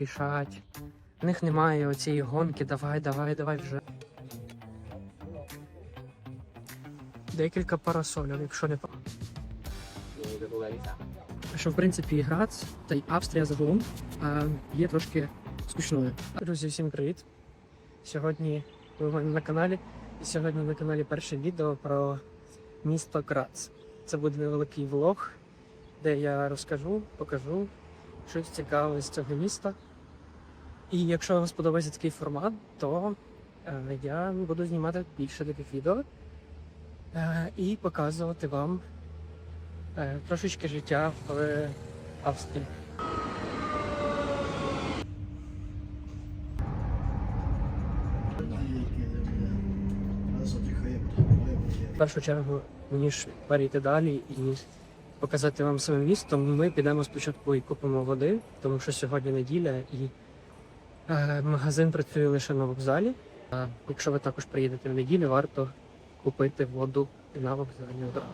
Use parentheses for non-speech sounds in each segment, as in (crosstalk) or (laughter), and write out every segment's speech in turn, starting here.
пішать. В них немає оцієї гонки, давай, давай, давай вже. Декілька парасолів, якщо не що в принципі Грац та й Австрія загалом є трошки скучною. Друзі, всім привіт! Сьогодні ви в мене на каналі, і сьогодні на каналі перше відео про місто Грац. Це буде невеликий влог, де я розкажу, покажу щось цікаве з цього міста. І якщо вам сподобається такий формат, то е, я буду знімати більше таких відео е, і показувати вам е, трошечки життя в Австрії. В першу чергу, мені ж перейти далі і показати вам саме місто, ми підемо спочатку і купимо води, тому що сьогодні неділя і магазин працює лише на вокзалі. А якщо ви також приїдете в неділю, варто купити воду на вокзалі одразу.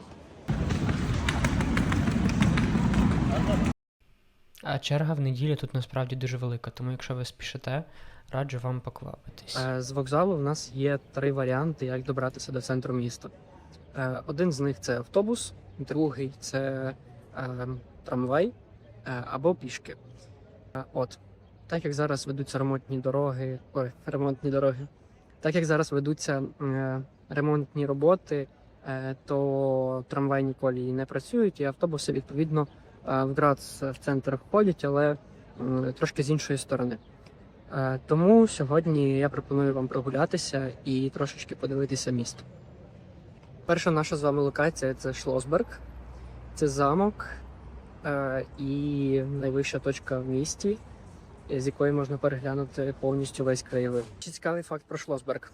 А черга в неділю тут насправді дуже велика, тому якщо ви спішите, раджу вам поквапитись. Е, З вокзалу в нас є три варіанти, як добратися до центру міста. Е, Один з них це автобус, другий це е, трамвай е, або пішки. Е, От, так як зараз ведуться ремонтні дороги, ой, ремонтні дороги, так як зараз ведуться е, ремонтні роботи, е, то трамвайні колії не працюють, і автобуси відповідно е, в Грац в центр входять, але м, трошки з іншої сторони. Е, Тому сьогодні я пропоную вам прогулятися і трошечки подивитися місто. Перша наша з вами локація це Шлосберг. Це замок е, і найвища точка в місті, з якої можна переглянути повністю весь краєвид. Ще Цікавий факт про Шлосберг.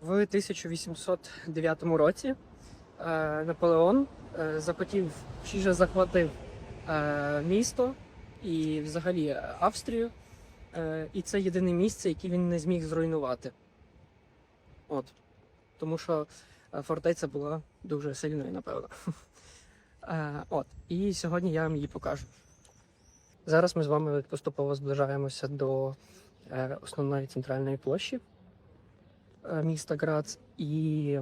В 1809 році е, Наполеон е, захотів чи же захватив е, місто і взагалі Австрію. І це єдине місце, яке він не зміг зруйнувати. От. Тому що фортеця була дуже сильною, напевно. (laughs) От. І сьогодні я вам її покажу. Зараз ми з вами поступово зближаємося до е, основної центральної площі е, міста Грац, і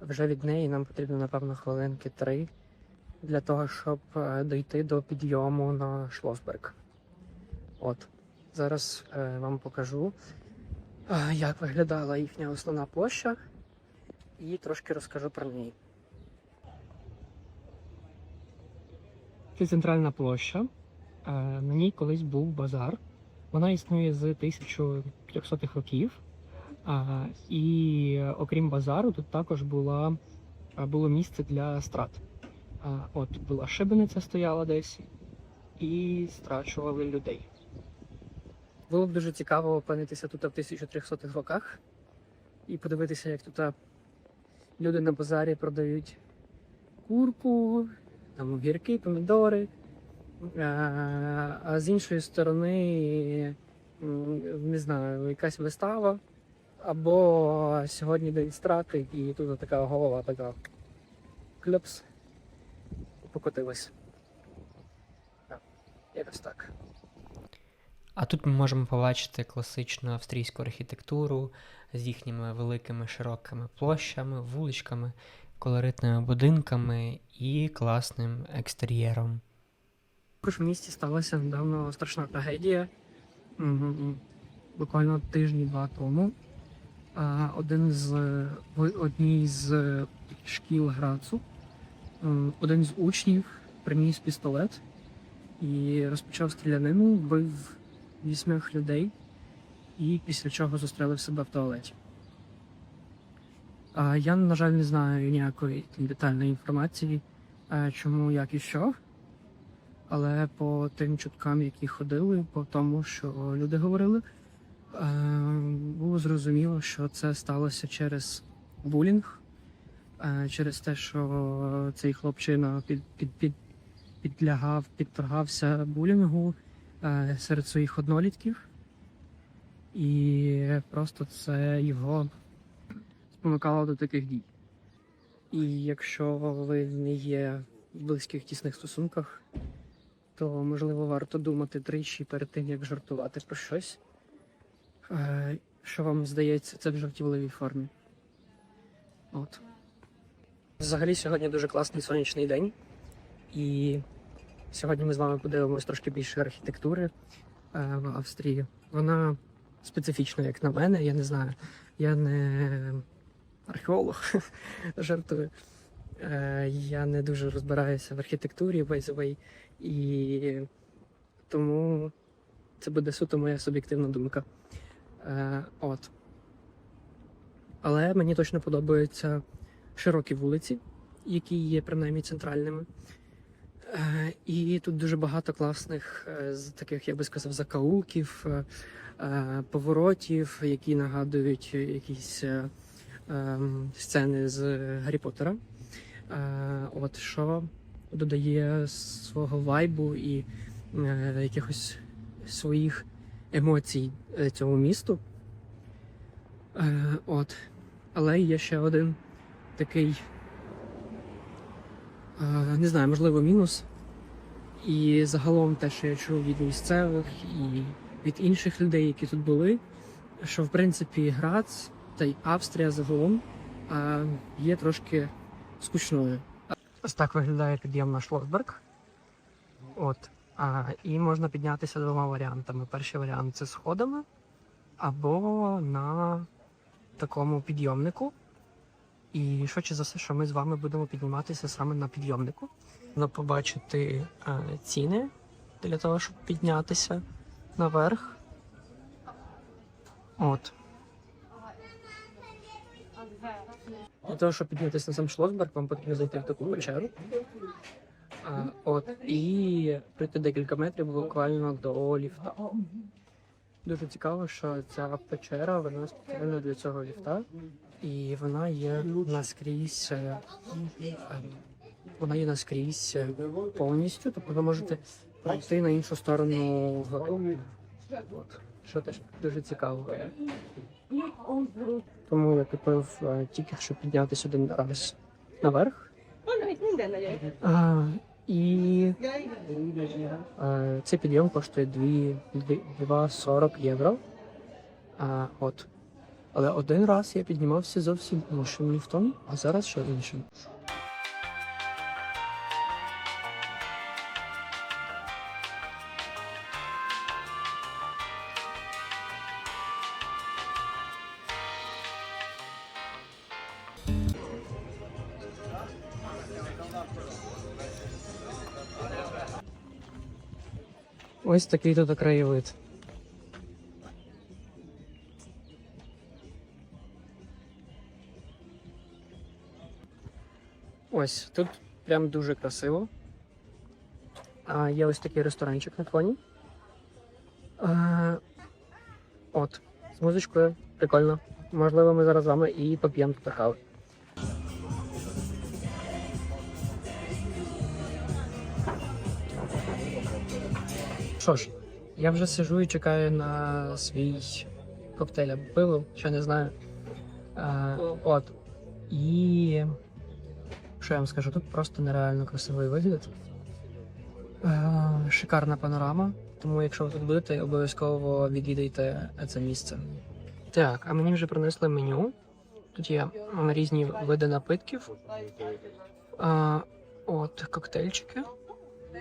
вже від неї нам потрібно, напевно, хвилинки три для того, щоб е, дойти до підйому на Шлосберг. От. Зараз вам покажу, як виглядала їхня основна площа, і трошки розкажу про неї. Це центральна площа. Е, на ній колись був базар. Вона існує з 1300-х років. І е, окрім базару, тут також була, е, було місце для страт. От була шибениця стояла десь і страчували людей. Було б дуже цікаво опинитися тут в 1300-х роках і подивитися, як тут люди на базарі продають курку, там огірки, помідори. А, а з іншої сторони, не знаю, якась вистава. Або сьогодні день страти, і тут така голова така кльопс покотилась. Якось так. А тут ми можемо побачити класичну австрійську архітектуру з їхніми великими широкими площами, вуличками, колоритними будинками і класним екстер'єром. Також в місті сталася недавно страшна трагедія. Буквально тижні-два тому. Один з одній з шкіл Грацу, один з учнів приніс пістолет і розпочав стрілянину, вбив вісьмох людей, і після чого застрелив себе в туалеті. Я, на жаль, не знаю ніякої детальної інформації, е, чому, як і що. Але по тим чуткам, які ходили, по тому, що люди говорили, е, було зрозуміло, що це сталося через булінг, е, через те, що цей хлопчина під, під, під, підлягав, підторгався булінгу е, серед своїх однолітків. І просто це його спонукало до таких дій. І якщо ви не є в близьких тісних стосунках, то можливо варто думати тричі перед тим, як жартувати про щось. Е, що вам здається, це в жартівливій формі. От. Взагалі, сьогодні дуже класний сонячний день. І сьогодні ми з вами подивимось трошки більше архітектури е, в Австрії. Вона специфічна, як на мене, я не знаю. Я не археолог, (laughs) жартую. Е, Я не дуже розбираюся в архітектурі, by the way, і тому це буде суто моя суб'єктивна думка. Е, От. Але мені точно подобаються широкі вулиці, які є принаймні центральними. Е, І тут дуже багато класних, таких, я би сказав, закаулків, е, поворотів, які нагадують якісь ем, сцени з Гаррі Поттера. Е, От що додає свого вайбу і е, якихось своїх емоцій е, цьому місту. От. Але є ще один такий, не знаю, можливо, мінус. І загалом те, що я чув від місцевих і від інших людей, які тут були, що в принципі Грац та й Австрія загалом є трошки скучною. Ось так виглядає підйом на Шлосберг. От. А, і можна піднятися двома варіантами. Перший варіант це сходами або на такому підйомнику. І швидше за все, що ми з вами будемо підніматися саме на підйомнику. Можна побачити е, ціни для того, щоб піднятися наверх. От. Для того, щоб піднятися на сам Шлосберг, вам потрібно зайти в таку печеру. А, от, і пройти декілька метрів буквально до ліфта. Дуже цікаво, що ця печера вона спеціально для цього ліфта, і вона є наскрізь. е, е, Вона є наскрізь е, повністю, тобто ви можете пройти на іншу сторону. От, що теж дуже цікаво. Тому я купив е, тільки щоб піднятися один раз наверх. А, і а, цей підйом коштує 2,40 євро. А, от. Але один раз я піднімався зовсім іншим ліфтом, а зараз ще іншим. Ось такий тут краєвид. Ось тут прям дуже красиво. А, є ось такий ресторанчик на фоні. А, от, з музичкою. Прикольно. Можливо, ми зараз з вами і поп'ємо тут кави. Що ж, я вже сижу і чекаю на свій коктейль або пиво, ще не знаю. А, от. І що я вам скажу, тут просто нереально красивий вигляд. А, шикарна панорама. Тому, якщо ви тут будете, обов'язково відвідайте це місце. Так, а мені вже принесли меню. Тут є різні види напитків. А, от коктейльчики.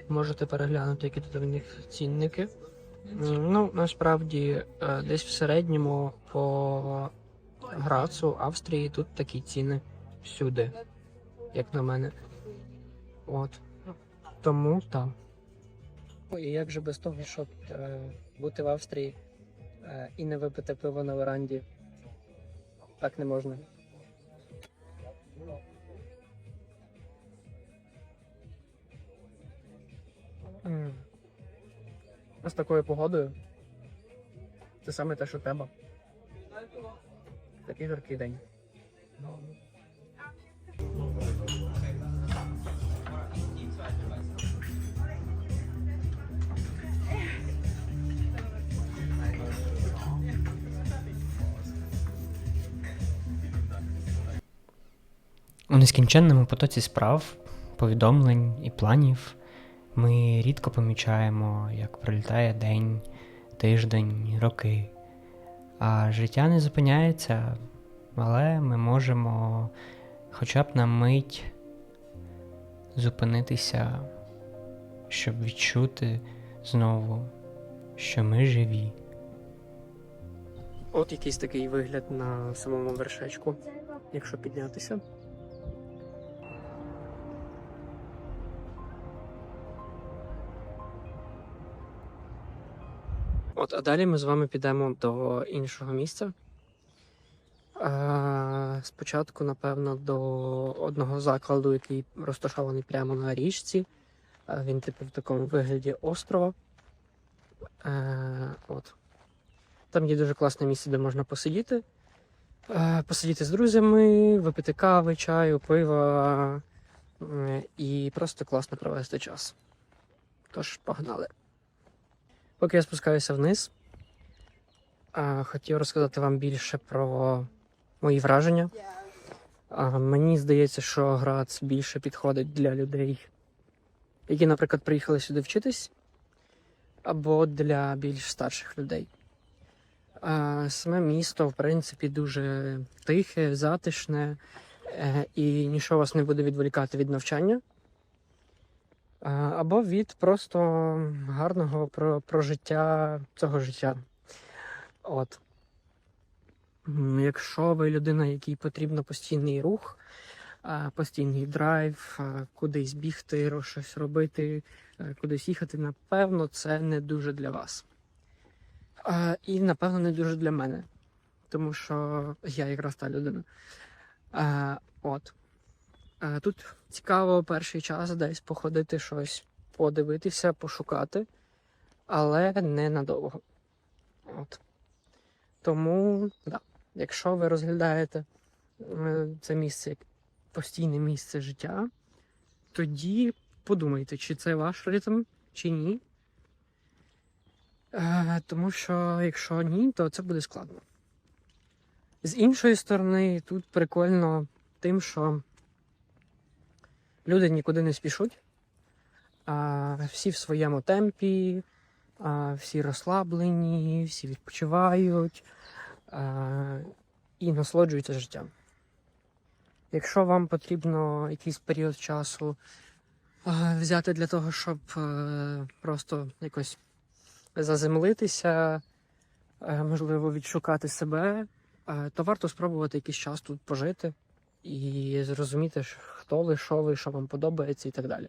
Можете переглянути, які тут в них цінники. Ну, насправді, е, десь в середньому по Грацу, Австрії тут такі ціни всюди, як на мене. От. Тому так. І як же без того, щоб е, бути в Австрії е, і не випити пиво на веранді? Так не можна. З такою погодою. Це саме те, що треба. Такий жаркий день. У нескінченному потоці справ, повідомлень і планів Ми рідко помічаємо, як пролітає день, тиждень, роки. А життя не зупиняється, але ми можемо хоча б на мить зупинитися, щоб відчути знову, що ми живі. От якийсь такий вигляд на самому вершечку, якщо піднятися. От, а далі ми з вами підемо до іншого місця. Е, спочатку, напевно, до одного закладу, який розташований прямо на річці. Е, він, типу, в такому вигляді острова. Е, от. Там є дуже класне місце, де можна посидіти. Е, Посидіти з друзями, випити кави, чаю, пива і просто класно провести час. Тож, погнали. Поки я спускаюся вниз, хотів розказати вам більше про мої враження. Мені здається, що Грац більше підходить для людей, які, наприклад, приїхали сюди вчитись, або для більш старших людей. Саме місто, в принципі, дуже тихе, затишне, е, і нічого вас не буде відволікати від навчання. Або від просто гарного про- прожиття цього життя. От. Якщо ви людина, якій потрібно постійний рух, постійний драйв, кудись бігти, щось робити, е, кудись їхати, напевно, це не дуже для вас. І, напевно, не дуже для мене, тому що я якраз та людина. От. А, Тут цікаво перший час десь походити щось, подивитися, пошукати, але не надовго. От. Тому, да, якщо ви розглядаєте е, це місце як постійне місце життя, тоді подумайте, чи це ваш ритм, чи ні. Е, Тому що якщо ні, то це буде складно. З іншої сторони, тут прикольно тим, що люди нікуди не спішуть, а всі в своєму темпі, а всі розслаблені, всі відпочивають а, і насолоджуються життям. Якщо вам потрібно якийсь період часу а, взяти для того, щоб е, просто якось заземлитися, е, можливо, відшукати себе, е, то варто спробувати якийсь час тут пожити і зрозуміти, ш- хто ви, що ви, що вам подобається і так далі.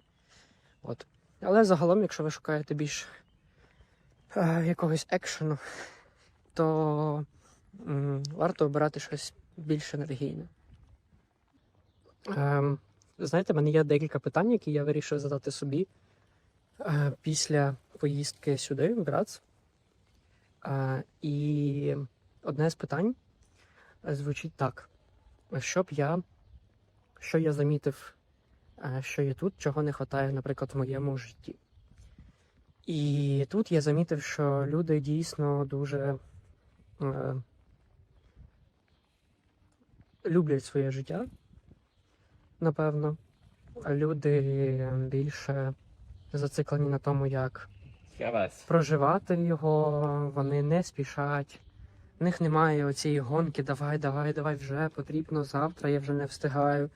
От. Але загалом, якщо ви шукаєте більш е, якогось екшену, то м, варто обирати щось більш енергійне. Ем, знаєте, в мене є декілька питань, які я вирішив задати собі е, після поїздки сюди, в Грац. Е, і одне з питань е, звучить так: що б я, що я замітив, е, що є тут, чого не вистачає, наприклад, в моєму житті. І тут я замітив, що люди дійсно дуже е, люблять своє життя, напевно. Люди більше зациклені на тому, як проживати його, вони не спішать. В них немає оцієї гонки, давай, давай, давай вже потрібно завтра, я вже не встигаю.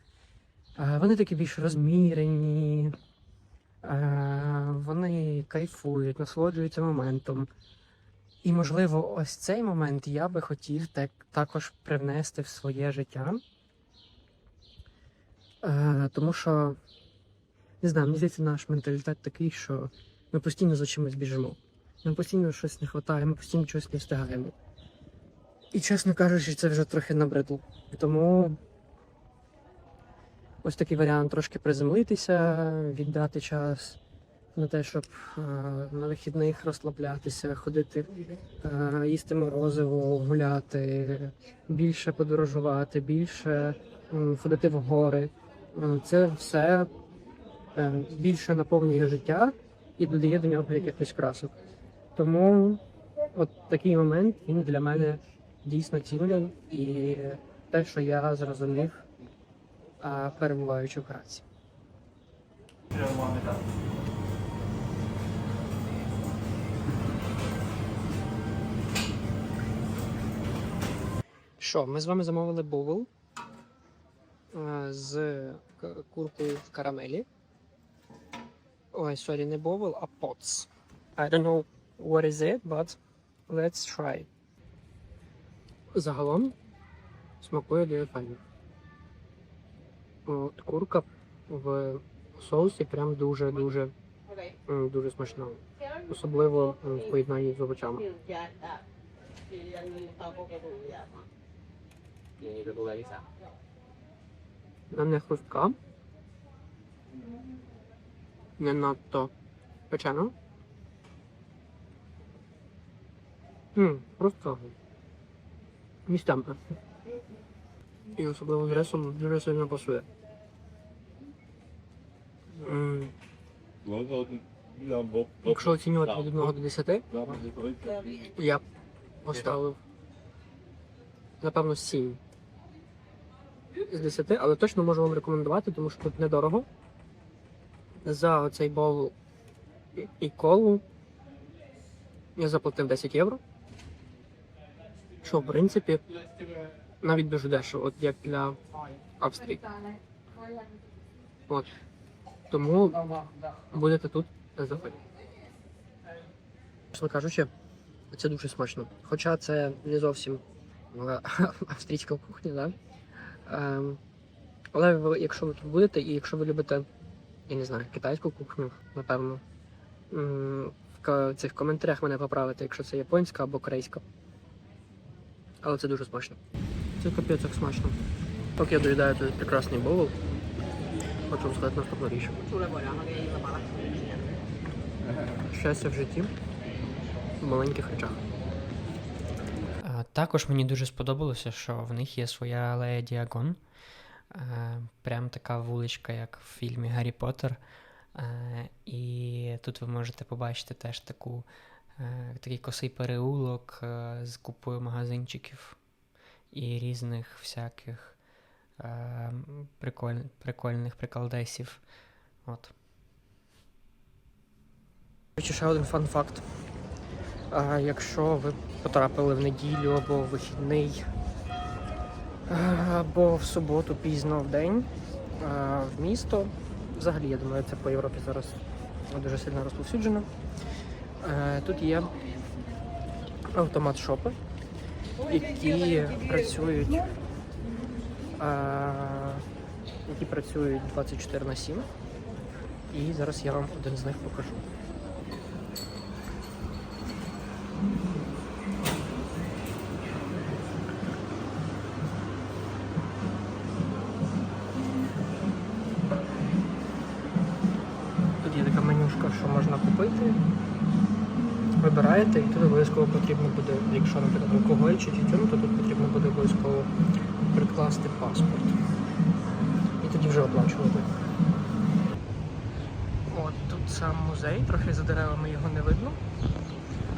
Вони такі більш розмірені, вони кайфують, насолоджуються моментом. І, можливо, ось цей момент я би хотів так, також привнести в своє життя. Тому що, не знаю, мені здається, наш менталітет такий, що ми постійно за чимось біжимо. Нам постійно щось не вистачає, ми постійно щось не встигаємо. І, чесно кажучи, це вже трохи набридло. Тому ось такий варіант трошки приземлитися, віддати час на те, щоб е, на вихідних розслаблятися, ходити, е, їсти морозиво, гуляти, більше подорожувати, більше ходити в гори. Е, Це все більше наповнює життя і додає до нього якихось красок. Тому от такий момент він для мене дійсно цінний і те, що я зрозумів, Е, перебуваючи в праці. Що, ми з вами замовили богл е, з куркою в карамелі. Ой, сорі, не богл, а поц. I don't know what is it, but let's try. Загалом смакує дуже файно. От, курка в соусі прям дуже-дуже дуже смачна. Особливо в поєднанні з овочами. Вона не хрустка. Не надто печена. Просто місцями. І особливо з рисом дуже сильно пасує. Якщо оцінювати від 1 до 10, я б поставив напевно 7 з 10, але точно можу вам рекомендувати, тому що тут недорого. За оцей бол і колу я заплатив 10 євро. Що, в принципі, навіть дуже дешево, от як для Австрії. От. Тому будете тут заходити. Чесно кажучи, це дуже смачно. Хоча це не зовсім е, (laughs) австрійська кухня, да? Ем, але ви, якщо ви тут будете, і якщо ви любите, я не знаю, китайську кухню, напевно, в цих коментарях мене поправити, якщо це японська або корейська. Але це дуже смачно. Це капець як смачно. Поки я доїдаю той прекрасний боул, хочу сказати наступну річ. Щастя в житті в маленьких речах. Також мені дуже сподобалося, що в них є своя алея Діагон. Прям така вуличка, як в фільмі Гаррі Поттер. І тут ви можете побачити теж таку, такий косий переулок з купою магазинчиків і різних всяких е, приколь, прикольних приколдесів. От. Ще один фан факт. А, якщо ви потрапили в неділю або в вихідний, або в суботу пізно в день в місто, взагалі, я думаю, це по Європі зараз дуже сильно розповсюджено. Тут є автомат-шопи, які працюють, які працюють 24 на 7. І зараз я вам один з них покажу. Тут є така менюшка, що можна купити. Вибираєте, і тут обов'язково потрібно буде, якщо, наприклад, алкоголь чи тютюн, то тут потрібно буде обов'язково прикласти паспорт. І тоді вже оплачувати. От тут сам музей, трохи за деревами його не видно.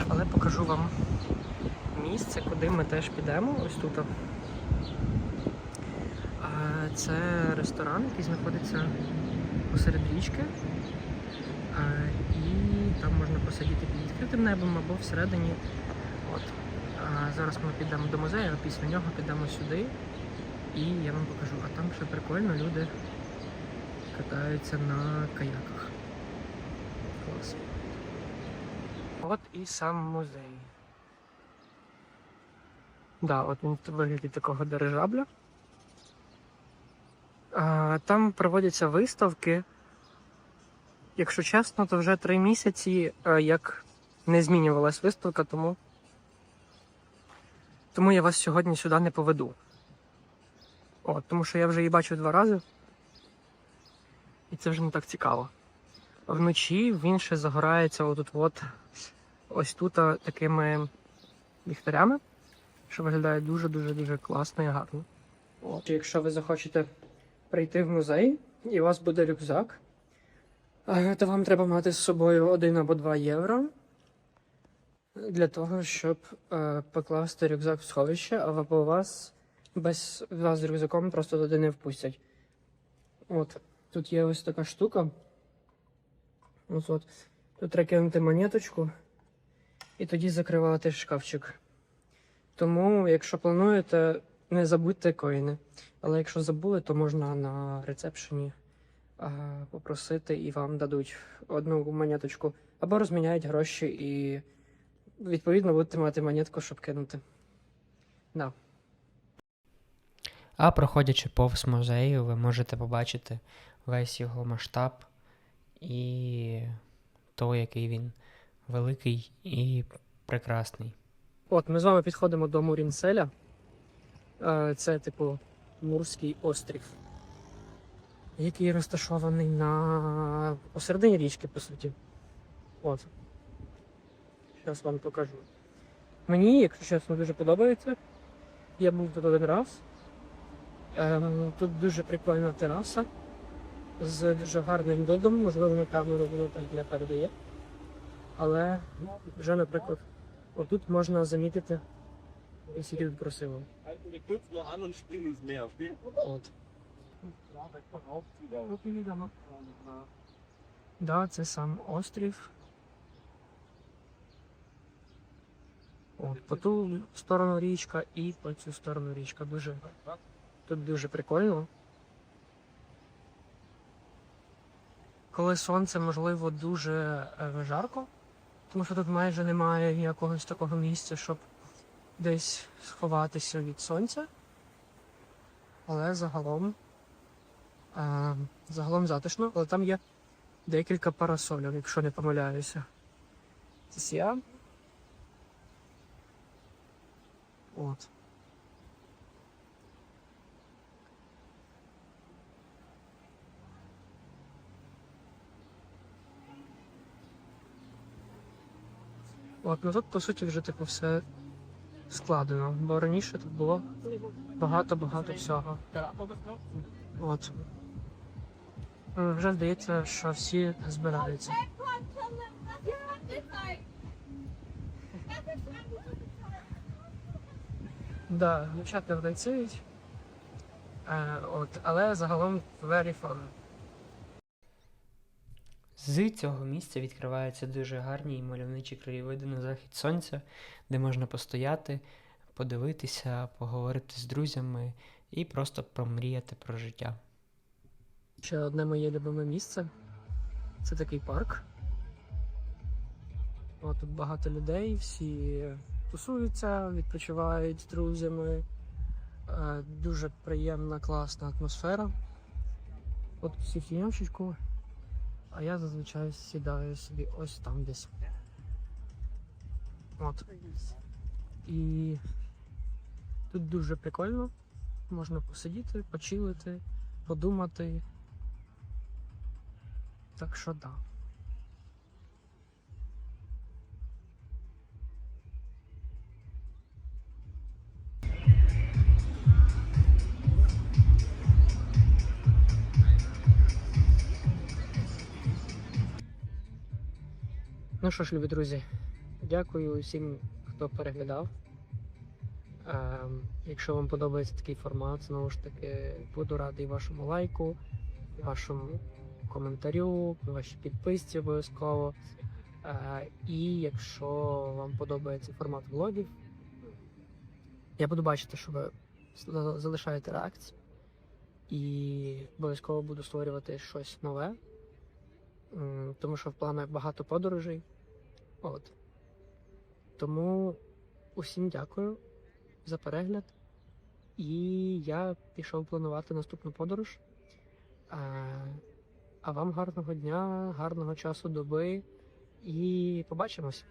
Але покажу вам місце, куди ми теж підемо. Ось тут. Це ресторан, який знаходиться посеред річки. І там можна посидіти під відкритим небом або всередині. От. Зараз ми підемо до музею, а після нього підемо сюди. І я вам покажу. А там ще прикольно люди катаються на каяках. Клас. От і сам музей. Да, от він в вигляді такого дирижабля. А, там проводяться виставки. Якщо чесно, то вже три місяці е, як не змінювалась виставка, тому, тому я вас сьогодні сюди не поведу. От, тому що я вже її бачив два рази. І це вже не так цікаво. Вночі він ще загорається отут от ось тут такими ліхтарями, що виглядає дуже-дуже дуже класно і гарно. От. Якщо ви захочете прийти в музей і у вас буде рюкзак, е, то вам треба мати з собою один або два євро для того, щоб е, покласти рюкзак в сховище, або у вас без вас з рюкзаком просто туди не впустять. От, тут є ось така штука. Ось от. Тут треба кинути монеточку і тоді закривати шкафчик. Тому, якщо плануєте Не забудьте коїни. Але якщо забули, то можна на рецепшені а, попросити і вам дадуть одну монеточку. Або розміняють гроші і відповідно будете мати монетку, щоб кинути. Да. А проходячи повз музею, ви можете побачити весь його масштаб і то, який він великий і прекрасний. От, ми з вами підходимо до Мурінселя. Е, Це, типу, Мурський острів, який розташований на посередині річки, по суті. От. Зараз вам покажу. Мені, якщо чесно, дуже подобається. Я був тут один раз. Ем, Тут дуже прикольна тераса з дуже гарним видом, можливо, на камеру воно так не передає. Але вже, наприклад, отут можна замітити, скільки тут красиво. От. Да, це сам острів. От, по ту сторону річка і по цю сторону річка. Дуже, тут дуже прикольно. Коли сонце, можливо, дуже е, жарко, тому що тут майже немає якогось такого місця, щоб десь сховатися від сонця. Але загалом, е, загалом затишно, але там є декілька парасолів, якщо не помиляюся. Це я. От. От, ну тут по суті вже типу все складено, бо раніше тут було багато-багато всього. От. Е, Вже здається, що всі збираються. Да, дівчата танцюють. Е, от, але загалом very fun. З цього місця відкриваються дуже гарні і мальовничі краєвиди на захід сонця, де можна постояти, подивитися, поговорити з друзями і просто промріяти про життя. Ще одне моє любиме місце. Це такий парк. О, тут багато людей, всі тусуються, відпочивають з друзями. Е, Дуже приємна, класна атмосфера. От всіх ямчичку, а я зазвичай сідаю собі ось там десь. От. І тут дуже прикольно. Можна посидіти, почилити, подумати. Так що да. Ну що ж, любі друзі, дякую усім, хто переглядав. Ем, якщо вам подобається такий формат, знову ж таки, буду радий вашому лайку, вашому коментарю, вашій підписці обов'язково. Е, і якщо вам подобається формат влогів, я буду бачити, що ви залишаєте реакції. І обов'язково буду створювати щось нове. Тому що в планах багато подорожей. От. Тому усім дякую за перегляд. І я пішов планувати наступну подорож. А, а вам гарного дня, гарного часу доби і побачимось.